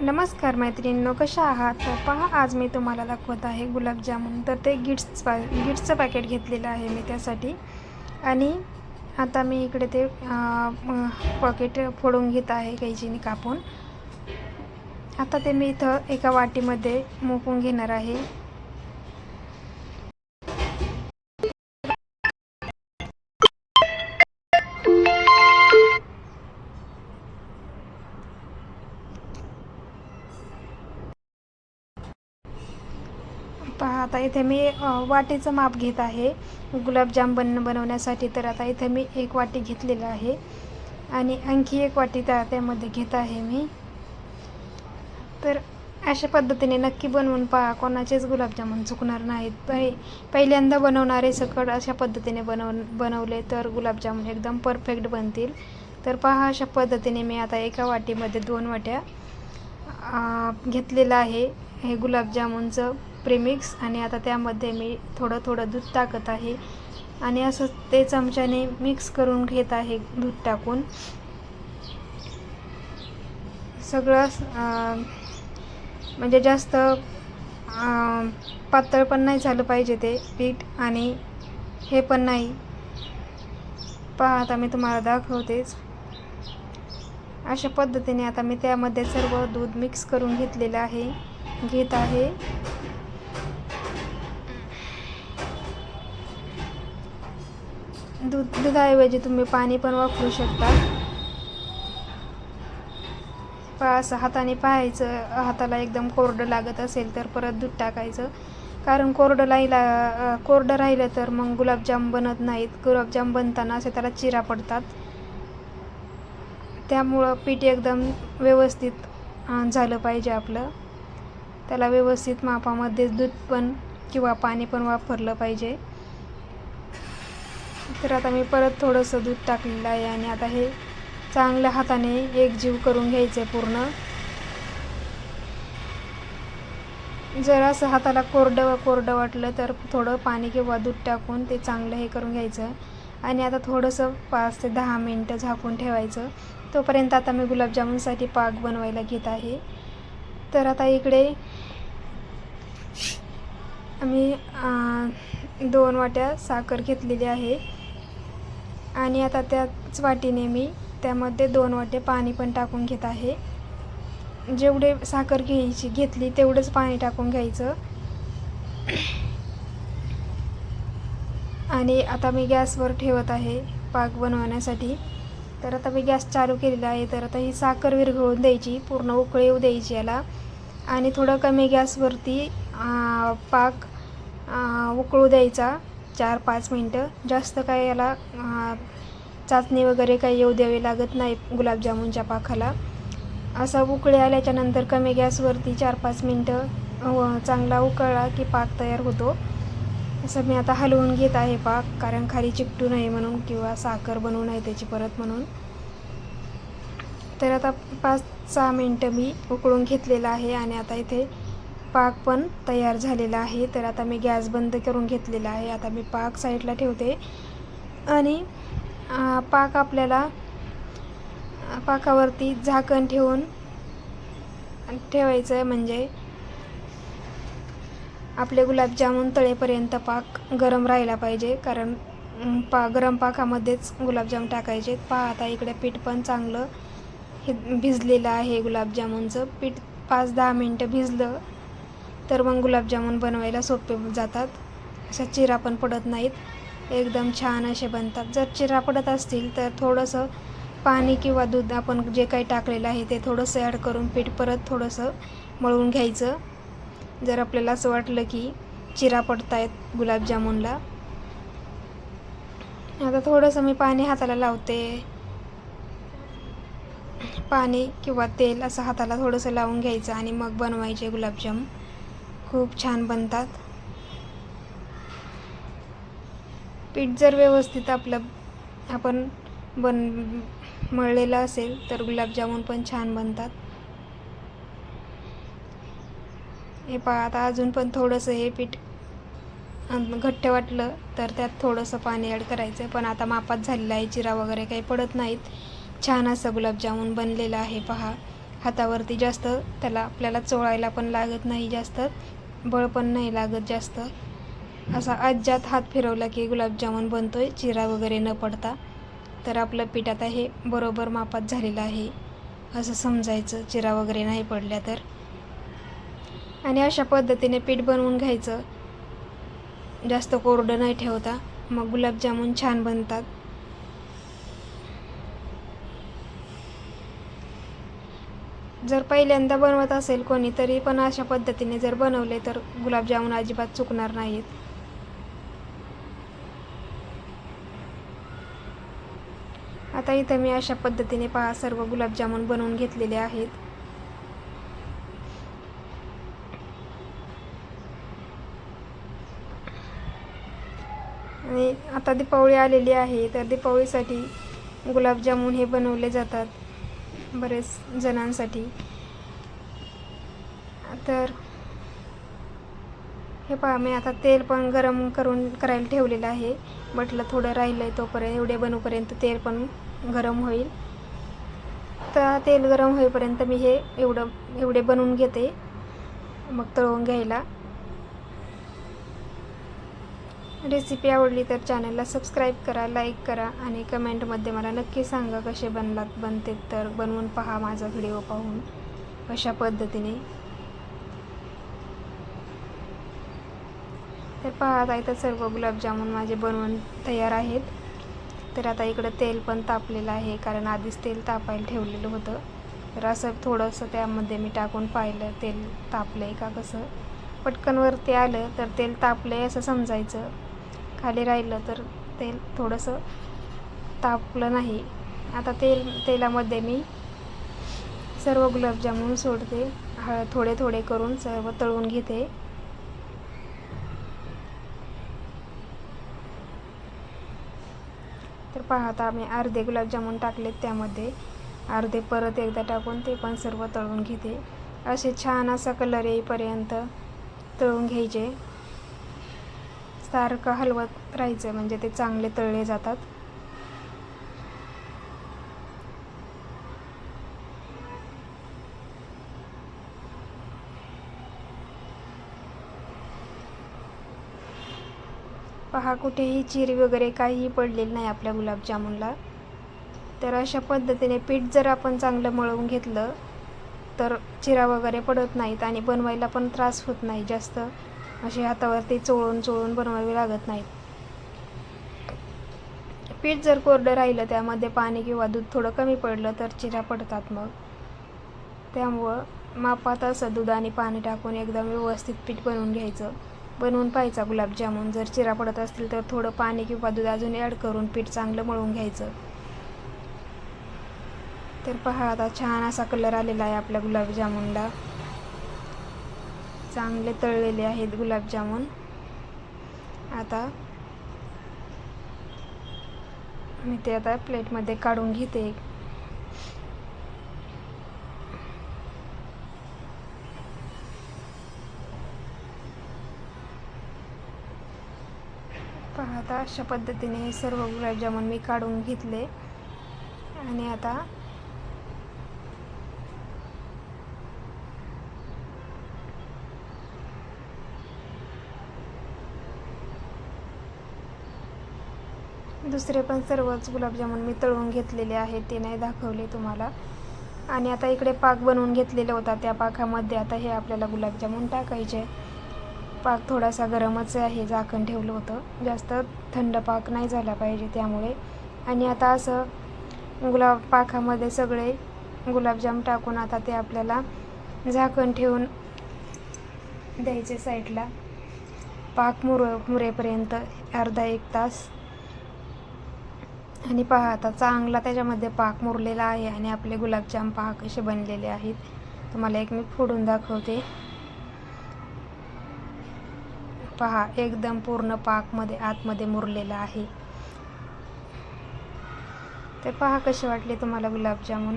नमस्कार मैत्रिणींनो कशा आहात? तर पहा आज मी तुम्हाला दाखवत आहे गुलाबजामुन. तर ते गिट्स पा गिट्सचं पॅकेट घेतलेलं आहे मी त्यासाठी. आणि आता मी इकडे ते पॉकेट फोडून घेत आहे कैचीने कापून. आता ते मी इथं एका वाटीमध्ये मोकून घेणार आहे. आता इथे मी वाटीचं माप घेत आहे. गुलाबजाम बन बनवण्यासाठी तर आता इथे मी एक वाटी घेतलेलं आहे. आणि आणखी एक वाटी त्या त्यामध्ये घेत आहे मी. तर अशा पद्धतीने नक्की बनवून पहा. कोणाचेच गुलाबजामुन चुकणार नाहीत. पहि पहिल्यांदा बनवणारे सकट अशा पद्धतीने बनव बनवले तर गुलाबजामुन एकदम परफेक्ट बनतील. तर पहा अशा पद्धतीने मी आता एका वाटीमध्ये दोन वाट्या घेतलेलं आहे हे गुलाबजामुनचं. प्रेमिक्स आणि आता त्यामध्ये मी थोडं थोडं दूध टाकत आहे. आणि असं ते चमच्याने मिक्स करून घेत आहे दूध टाकून. सगळं म्हणजे जास्त पातळ पण नाही झालं पाहिजे ते पीठ आणि हे पण नाही. पहा आता मी तुम्हाला दाखवतेच. अशा पद्धतीने आता मी त्यामध्ये सर्व दूध मिक्स करून घेतलेलं आहे घेत आहे. दूध दुधाऐवजी तुम्ही पाणी पण वापरू शकता. पा असं हाताने पाहायचं हाताला एकदम कोरडं लागत असेल तर परत दूध टाकायचं. कारण कोरडं राहिला कोरडं राहिलं तर मग गुलाबजाम बनत नाहीत. गुलाबजाम बनताना असे त्याला चिरा पडतात. त्यामुळं पीठ एकदम व्यवस्थित झालं पाहिजे आपलं. त्याला व्यवस्थित मापामध्ये दूध पण किंवा पाणी पण वापरलं पाहिजे. तर आता मी परत थोडंसं दूध टाकलेलं आहे आणि आता हे चांगल्या हाताने एकजीव करून घ्यायचं आहे पूर्ण. जर असं हाताला कोरडं कोरडं वाटलं तर थोडं पाणी किंवा दूध टाकून ते चांगलं हे करून घ्यायचं. आणि आता थोडंसं पाच ते दहा मिनटं झाकून ठेवायचं. तोपर्यंत आता मी गुलाबजामुनसाठी पाक बनवायला घेत आहे. तर आता इकडे आम्ही दोन वाट्या साखर घेतलेली आहे. आणि आता त्याच वाटीने मी त्यामध्ये दोन वाटे पाणी पण टाकून घेत आहे. जेवढे साखर घ्यायची घेतली तेवढंच पाणी टाकून घ्यायचं. आणि आता मी गॅसवर ठेवत आहे पाक बनवण्यासाठी. तर आता मी गॅस चालू केलेला आहे तर आता ही साखर विरघळून द्यायची पूर्ण उकळी येऊ द्यायची याला. आणि थोडं कमी गॅसवरती पाक उकळू द्यायचा. चार पाच मिनटं. जास्त काय याला चाचणी वगैरे काही येऊ द्यावी लागत नाही गुलाबजामुनच्या पाखाला. असा उकळे आल्याच्यानंतर कमी गॅसवरती चार पाच मिनटं चांगला उकळला की पाक तयार होतो. असं मी आता हलवून घेत आहे पाक कारण खाली चिकटू नये म्हणून किंवा साखर बनवू नये त्याची परत म्हणून. तर आता पाच सहा मिनटं मी उकळून घेतलेलं आहे आणि आता इथे पाक पण तयार झालेला आहे. तर आता मी गॅस बंद करून घेतलेला आहे. आता मी पाक साईडला ठेवते. आणि पाक आपल्याला पाकावरती झाकण ठेवून ठेवायचं आहे म्हणजे आपले गुलाबजामुन तळेपर्यंत पाक गरम राहिला पाहिजे. कारण पा गरम पाकामध्येच गुलाबजाम टाकायचे. पहा आता इकडे पीठ पण चांगलं हे भिजलेलं आहे गुलाबजामुनचं. पीठ पाच दहा मिनटं भिजलं तर मग गुलाबजामुन बनवायला सोपे जातात. अशा चिरा पण पडत नाहीत. एकदम छान असे बनतात. जर चिरा पडत असतील तर थोडंसं पाणी किंवा दूध आपण जे काही टाकलेलं आहे ते थोडंसं ॲड करून पीठ परत थोडंसं मळून घ्यायचं. जर आपल्याला असं वाटलं की चिरा पडतायत गुलाबजामुनला. आता थोडंसं मी पाणी हाताला लावते. पाणी किंवा तेल असं हाताला थोडंसं लावून घ्यायचं आणि मग बनवायचे गुलाबजाम खूप छान बनतात. पीठ जर व्यवस्थित आपलं आपण बन मळलेलं असेल तर गुलाबजामुन पण छान बनतात. हे पहा आता अजून पण थोडंसं हे पीठ घट्ट वाटलं तर त्यात थोडंसं पाणी ॲड करायचं पण आता मापात झालेलं आहे चिरा वगैरे काही पडत नाहीत. छान असं गुलाबजामुन बनलेलं आहे पहा. हातावरती जास्त त्याला आपल्याला चोळायला पण लागत नाही जास्त. बळ पण नाही लागत जास्त. असा अज्जात हात फिरवला की गुलाबजामुन बनतो आहे चिरा वगैरे न पडता. तर आपलं पीठ आता हे बरोबर मापात झालेलं आहे. असं समजायचं चिरा वगैरे नाही पडल्या तर. आणि अशा पद्धतीने पीठ बनवून घ्यायचं. जास्त कोरडं नाही ठेवता. मग गुलाबजामुन छान बनतात. जर पहिल्यांदा बनवत असेल कोणी तरी पण अशा पद्धतीने जर बनवले तर गुलाबजामुन अजिबात चुकणार नाहीत. आता इथं मी अशा पद्धतीने पहा सर्व गुलाबजामुन बनवून घेतलेले आहेत. आणि आता दीपावळी आलेली आहे तर दीपावळीसाठी गुलाबजामुन हे बनवले जातात. बरेच जणांसाठी. तर हे पहा मी आता तेल पण गरम करून करायला ठेवलेलं आहे. म्हटलं थोडं राहिलं आहे तोपर्यंत एवढे बनवूपर्यंत तेल पण गरम होईल. तर तेल गरम होईपर्यंत मी हे एवढं एवढे बनवून घेते. मग तळवून घ्यायला. रेसिपी आवडली तर चॅनलला सबस्क्राईब करा लाईक करा आणि कमेंटमध्ये मला नक्की सांगा कसे बनलात बनते तर बनवून पहा माझा व्हिडिओ पाहून. अशा पद्धतीने. तर पाहत आहे तर सर्व गुलाबजामुन माझे बनवून तयार आहेत. तर आता इकडं तेल पण तापलेलं आहे कारण आधीच तेल तापायला ठेवलेलं होतं. तर असं थोडंसं त्यामध्ये मी टाकून पाहिलं तेल तापलं आहे का कसं. पटकन वरती आलं तर तेल तापलं आहे असं समजायचं. खाली राहिलं तर तेल थोडंसं तापलं नाही. आता तेल तेलामध्ये मी सर्व गुलाबजामुन सोडते. हळ थोडे थोडे करून सर्व तळून घेते. तर पाहता मी अर्धे गुलाबजामुन टाकलेत त्यामध्ये. अर्धे परत एकदा टाकून ते पण सर्व तळून घेते. असे छान असा कलर येईपर्यंत तळून घ्यायचे. सारखं हलवत राहायचं म्हणजे ते चांगले तळले जातात. पहा कुठेही चिरी वगैरे काहीही पडलेली नाही आपल्या गुलाबजामुनला. तर अशा पद्धतीने पीठ जर आपण चांगलं मळवून घेतलं तर चिरा वगैरे पडत नाहीत आणि बनवायला पण त्रास होत नाही जास्त. असे हातावरती चोळून चोळून बनवावे लागत नाहीत. पीठ जर कोरडं राहिलं त्यामध्ये पाणी किंवा दूध थोडं कमी पडलं तर चिरा पडतात मग. त्यामुळं मापात असं दूध आणि पाणी टाकून एकदम व्यवस्थित पीठ बनवून घ्यायचं. बनवून पाहायचा गुलाबजामुन जर चिरा पडत असतील तर थोडं पाणी किंवा दूध अजून ॲड करून पीठ चांगलं मळून घ्यायचं. तर पहा आता छान असा कलर आलेला आहे आपल्या गुलाबजामुनला चांगले तळलेले आहेत गुलाबजामुन. आता मी ते आता प्लेटमध्ये काढून घेते. पाहता अशा पद्धतीने हे सर्व गुलाबजामुन मी काढून घेतले. आणि आता दुसरे पण सर्वच गुलाबजामुन मी तळून घेतलेले आहेत ते नाही दाखवले तुम्हाला. आणि आता इकडे पाक बनवून घेतलेला होता त्या पाकामध्ये आता हे आपल्याला गुलाबजामुन टाकायचे. पाक थोडासा गरमच आहे झाकण ठेवलं होतं. जास्त थंड पाक नाही झाला पाहिजे त्यामुळे. आणि आता असं गुलाब पाकामध्ये सगळे गुलाबजाम टाकून आता ते आपल्याला झाकण ठेवून द्यायचे साईडला. पाक मुर मुरेपर्यंत अर्धा एक तास आणि पहा आता चांगला त्याच्यामध्ये पाक मुरलेला आहे आणि आपले गुलाबजाम पहा कसे बनलेले आहेत. तुम्हाला एक मी फोडून दाखवते. पहा एकदम पूर्ण पाकमध्ये आतमध्ये मुरलेला आहे. तर पहा कसे वाटले तुम्हाला गुलाबजामुन.